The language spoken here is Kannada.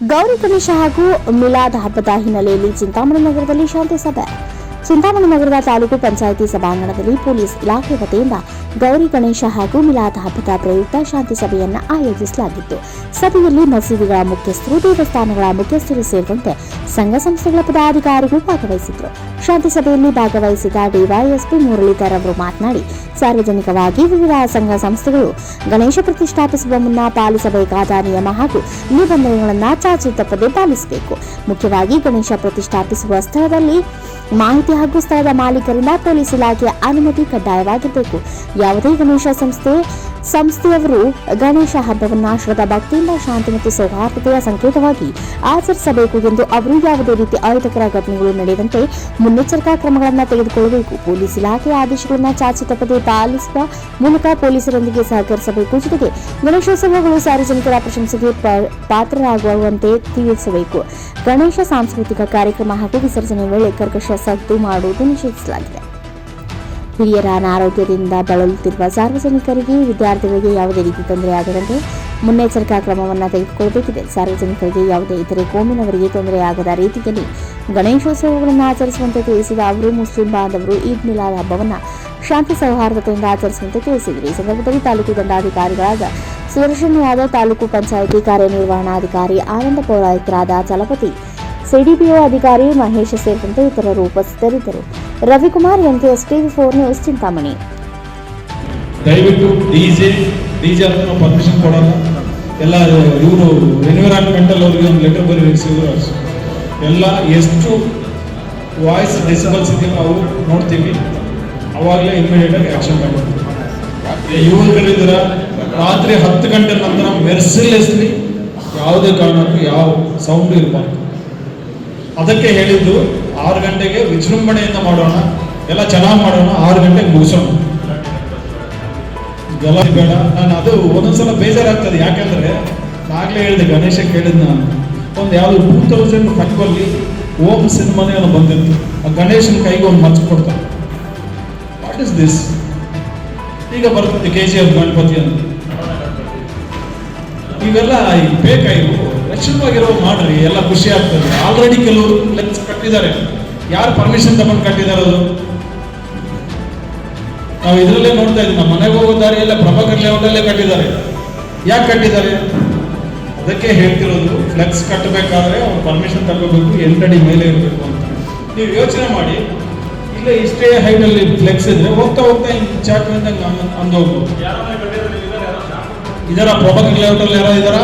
ಗೌರಿ ಗಣೇಶ ಹಾಗೂ ಮಿಲಾದ್ ಹಬ್ಬದ ಹಿನ್ನೆಲೆಯಲ್ಲಿ ಚಿಂತಾಮಣಿ ನಗರದಲ್ಲಿ ಶಾಂತಿ ಸಭೆ. ಚಿಂತಾಮಣಿ ನಗರದ ತಾಲೂಕು ಪಂಚಾಯಿತಿ ಸಭಾಂಗಣದಲ್ಲಿ ಪೊಲೀಸ್ ಇಲಾಖೆ ವತಿಯಿಂದ ಗೌರಿ ಗಣೇಶ ಹಾಗೂ ಮಿಲಾದ್ ಹಬ್ಬದ ಪ್ರಯುಕ್ತ ಶಾಂತಿ ಸಭೆಯನ್ನು ಆಯೋಜಿಸಲಾಗಿತ್ತು. ಸಭೆಯಲ್ಲಿ ಮಸೀದಿಗಳ ಮುಖ್ಯಸ್ಥರು, ದೇವಸ್ಥಾನಗಳ ಮುಖ್ಯಸ್ಥರು ಸೇರಿದಂತೆ ಸಂಘ ಸಂಸ್ಥೆಗಳ ಪದಾಧಿಕಾರಿಗಳು ಭಾಗವಹಿಸಿದ್ರು ಶಾಂತಿ ಸಭೆಯಲ್ಲಿ ಭಾಗವಹಿಸಿದ ಡಿವೈಎಸ್ಪಿ ಮುರಳೀಧರ್ ಅವರು ಮಾತನಾಡಿ, ಸಾರ್ವಜನಿಕವಾಗಿ ವಿವಿಧ ಸಂಘ ಸಂಸ್ಥೆಗಳು ಗಣೇಶ ಪ್ರತಿಷ್ಠಾಪಿಸುವ ಮುನ್ನ ಪಾಲಿಸಬೇಕಾದ ನಿಯಮ ಹಾಗೂ ನಿಬಂಧನೆಗಳನ್ನು ಚಾಚು ತಪ್ಪದೆ ಪಾಲಿಸಬೇಕು. ಮುಖ್ಯವಾಗಿ ಗಣೇಶ ಪ್ರತಿಷ್ಠಾಪಿಸುವ ಸ್ಥಳದಲ್ಲಿ ಮಾಹಿತಿ ಹಾಗೂ ಸ್ಥಳದ ಮಾಲೀಕರಿಂದ ಪೊಲೀಸ್ ಇಲಾಖೆಯ ಅನುಮತಿ ಕಡ್ಡಾಯವಾಗಿರಬೇಕು. ಯಾವುದೇ ಗಣೇಶ ಸಂಸ್ಥೆ ಸಂಸ್ಥೆಯವರು ಗಣೇಶ ಹಬ್ಬವನ್ನು ಶ್ರದ್ಧಾ ಭಕ್ತಿಯಿಂದ ಶಾಂತಿ ಮತ್ತು ಸೌಹಾರ್ದತೆಯ ಸಂಕೇತವಾಗಿ ಆಚರಿಸಬೇಕು ಎಂದು ಅವರು ಯಾವುದೇ ರೀತಿ ಅಹಿತಕರ ಘಟನೆಗಳು ನಡೆಯದಂತೆ ಮುನ್ನೆಚ್ಚರಿಕಾ ಕ್ರಮಗಳನ್ನು ತೆಗೆದುಕೊಳ್ಳಬೇಕು. ಪೊಲೀಸ್ ಇಲಾಖೆಯ ಆದೇಶಗಳನ್ನು ಚಾಚಿ ತಪ್ಪದೆ ಪಾಲಿಸುವ ಮೂಲಕ ಪೊಲೀಸರೊಂದಿಗೆ ಸಹಕರಿಸಬೇಕು. ಜೊತೆಗೆ ಗಣೇಶೋತ್ಸವಗಳು ಸಾರ್ವಜನಿಕರ ಪ್ರಶಂಸೆಗೆ ಪಾತ್ರರಾಗುವಂತೆ ತಿಳಿಸಬೇಕು. ಗಣೇಶ ಸಾಂಸ್ಕೃತಿಕ ಕಾರ್ಯಕ್ರಮ ಹಾಗೂ ವಿಸರ್ಜನೆ ವೇಳೆ ಕರ್ಕಶ ಸದ್ದು ಮಾಡುವುದು ನಿಷೇಧಿಸಲಾಗಿದೆ. ಹಿರಿಯರ ಅನಾರೋಗ್ಯದಿಂದ ಬಳಲುತ್ತಿರುವ ಸಾರ್ವಜನಿಕರಿಗೆ ವಿದ್ಯಾರ್ಥಿಗಳಿಗೆ ಯಾವುದೇ ರೀತಿ ತೊಂದರೆಯಾಗದಂತೆ ಮುನ್ನೆಚ್ಚರಿಕಾ ಕ್ರಮವನ್ನು ತೆಗೆದುಕೊಳ್ಳಬೇಕಿದೆ. ಸಾರ್ವಜನಿಕರಿಗೆ ಯಾವುದೇ ಇತರೆ ಕೋಮಿನವರಿಗೆ ತೊಂದರೆಯಾಗದ ರೀತಿಯಲ್ಲಿ ಗಣೇಶೋತ್ಸವಗಳನ್ನು ಆಚರಿಸುವಂತೆ ತಿಳಿಸಿದ ಅವರು, ಮುಸ್ಲಿಂ ಬಾಂಧವರು ಈದ್ ಮಿಲಾದ್ ಹಬ್ಬವನ್ನು ಶಾಂತಿ ಸೌಹಾರ್ದತೆಯಿಂದ ಆಚರಿಸುವಂತೆ ತಿಳಿಸಿದರು. ಈ ಸಂದರ್ಭದಲ್ಲಿ ತಾಲೂಕು ದಂಡಾಧಿಕಾರಿಗಳಾದ ಸುದರ್ಶನ್ ಯಾದವ್ ತಾಲೂಕು ಪಂಚಾಯಿತಿ ಕಾರ್ಯನಿರ್ವಹಣಾಧಿಕಾರಿ ಆನಂದ ಪೌರಾಯುಕ್ತರಾದ ಚಲಪತಿ, ಸಿಡಿಪಿಒ ಅಧಿಕಾರಿ ಮಹೇಶ್ ಸೇರಿದಂತೆ ಇತರರು ಉಪಸ್ಥಿತರಿದ್ದರು. Ravikumar NKS TV four news Chintamani. ದಯವಿಟ್ಟು ಡಿ ಜೆ ಡಿ ಜೆ ಅಂತ ನಾವು ಪರ್ಮಿಷನ್ ಕೊಡಲ್ಲ. ಎಲ್ಲ ಇವರು ಎನ್ವಿರಾನ್ಮೆಂಟಲ್ ಅವ್ರಿಗೆ ಒಂದು ಲೆಟರ್ ಬರೀ ಸಿಗರ್ಸ್ ಎಲ್ಲ ಎಷ್ಟು ವಾಯ್ಸ್ ಡೆಸಿಬಲ್ಸ್ ಇದೆಯೋ ನಾವು ನೋಡ್ತೀವಿ. ಅವಾಗಲೇ ಇಮಿಡಿಯೇಟಾಗಿ ಆ್ಯಕ್ಷನ್ ತಗೊಳ್ತೀವಿ. ಯುವಕರಿದ್ರ ರಾತ್ರಿ ಹತ್ತು ಗಂಟೆ ನಂತರ ಮೆರ್ಸಿಲೆಸ್ಲಿ ಯಾವುದೇ ಕಾರಣಕ್ಕೂ ಯಾವ ಸೌಂಡ್ ಇರಬಾರ್ದು ಅದಕ್ಕೆ ಹೇಳಿದ್ದು ಆರು ಗಂಟೆಗೆ ವಿಜೃಂಭಣೆಯಿಂದ ಮಾಡೋಣ, ಎಲ್ಲ ಚೆನ್ನಾಗಿ ಮಾಡೋಣ, ಆರು ಗಂಟೆಗೆ ಮುಗಿಸೋಣ. ಗಲಾಟೆ ಬೇಡ. ನಾನು ಅದು ಒಂದೊಂದ್ಸಲ ಬೇಜಾರಾಗ್ತದೆ. ಯಾಕಂದ್ರೆ ನಾಗಲೇ ಹೇಳಿದೆ, ಗಣೇಶ ಕೇಳಿದ್ ನಾನು. ಒಂದು ಯಾವುದು ಟೂ ತೌಸಂಡ್ ಫೈವಲ್ಲಿ ಓಂ ಸಿನಿಮಾನೇ ಅವನು ಬಂದಿತ್ತು. ಆ ಗಣೇಶನ ಕೈಗೆ ಒಂದು ಮಚ್ಚ ಕೊಡ್ತಾರೆ. ವಾಟ್ ಇಸ್ ದಿಸ್ ಈಗ ಬರ್ತದೆ ಕೆ ಜಿ ಎಫ್ ಗಣಪತಿ ಅಂತ. ಇವೆಲ್ಲ ಬೇಕಾಗಿವು ಲಕ್ಷಣವಾಗಿರೋ ಮಾಡ್ರಿ ಎಲ್ಲ ಖುಷಿ ಆಗ್ತದೆ. ಆಲ್ರೆಡಿ ಕೆಲವರು ಲೆಕ್ಸ್ ಕಟ್ಟಿದ್ದಾರೆ. ಯಾರು ಪರ್ಮಿಷನ್ ತಗೊಂಡು ಕಟ್ಟಿದ್ದಾರೆ ಅದು? ನಾವು ಇದರಲ್ಲೇ ನೋಡ್ತಾ ಇದ್ದೀವಿ. ನಮ್ಮ ಮನೆಗೆ ಹೋಗೋ ದಾರಿ ದಾರಿಯೆಲ್ಲ ಪ್ರಭಾಕರ್ ಲೇಔಟಲ್ಲೇ ಕಟ್ಟಿದ್ದಾರೆ. ಯಾಕೆ ಕಟ್ಟಿದ್ದಾರೆ? ಅದಕ್ಕೆ ಹೇಳ್ತಿರೋದು ಫ್ಲೆಕ್ಸ್ ಕಟ್ಟಬೇಕಾದ್ರೆ ಅವ್ರು ಪರ್ಮಿಷನ್ ತಗೋಬೇಕು ಎಂಟಡಿ ಮೇಲೆ ಇರಬೇಕು ಅಂತ. ನೀವು ಯೋಚನೆ ಮಾಡಿ. ಇಲ್ಲೇ ಇಷ್ಟೇ ಹೈಟಲ್ಲಿ ಫ್ಲೆಕ್ಸ್ ಇದ್ರೆ ಹೋಗ್ತಾ ಹೋಗ್ತಾ ಹಿಂಗೆ ಚಾಟ್ ಅಂತ ಅಂದೋಗ್ಬೋದು. ಇದರ? ಪ್ರಭಾಕರ್ ಲೇಔಟಲ್ಲಿ ಯಾರೋ ಇದಾರ?